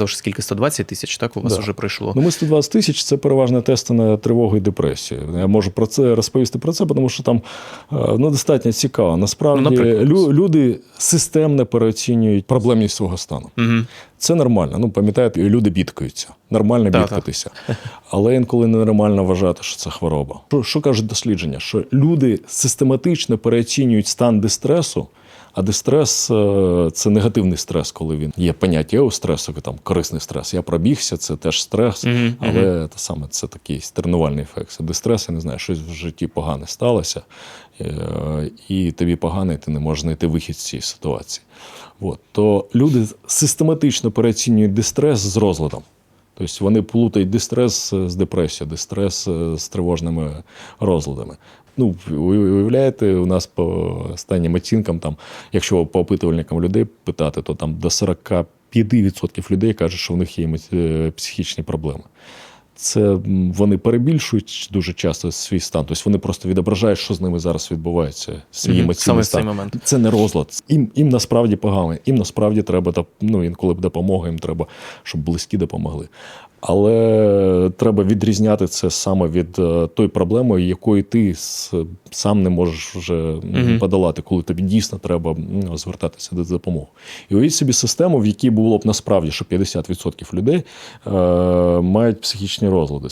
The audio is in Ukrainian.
Тож скільки 120 тисяч, так у вас Да. вже пройшло. Ну, ми 120 тисяч це переважно тести на тривогу і депресію. Я можу про це розповісти про це, тому що там е, ну, достатньо цікаво. Насправді Ну, лю- люди системно переоцінюють проблемність свого стану. Угу. Це нормально. Ну, пам'ятаєте, люди бідкаються. Нормально Так, бідкатися. Але інколи ненормально вважати, що це хвороба. Що, що кажуть дослідження? Що люди систематично переоцінюють стан дистресу, а дистрес е, це негативний стрес, коли він є поняття еустресу, там корисний стрес. Я пробігся, це теж стрес, Мгм, але те саме це такий тренувальний ефект. Це дистрес, я не знаю, щось в житті погане сталося, е, і тобі погано, і ти не можеш знайти вихід з цієї ситуації. От. То люди систематично переоцінюють дистрес з розладом. Тобто вони плутають дистрес з депресією, дистрес е, з тривожними розладами. Ну, уявляєте, у нас по останнім оцінкам, там, якщо по опитувальникам людей питати, то там до 45% людей кажуть, що в них є е, психічні проблеми. Це вони перебільшують дуже часто свій стан. Тобто вони просто відображають, що з ними зараз відбувається. Свій mm-hmm. Саме стан. цей момент. Це не розлад. Їм, їм насправді погано. Їм насправді треба ну, інколи б допомога, їм треба, щоб близькі допомогли. Але треба відрізняти це саме від той тої проблеми, якої ти сам не можеш вже Мгм. подолати, коли тобі дійсно треба звертатися до допомоги. І уявіть собі систему, в якій було б насправді, що 50% людей е, мають психічні розлади.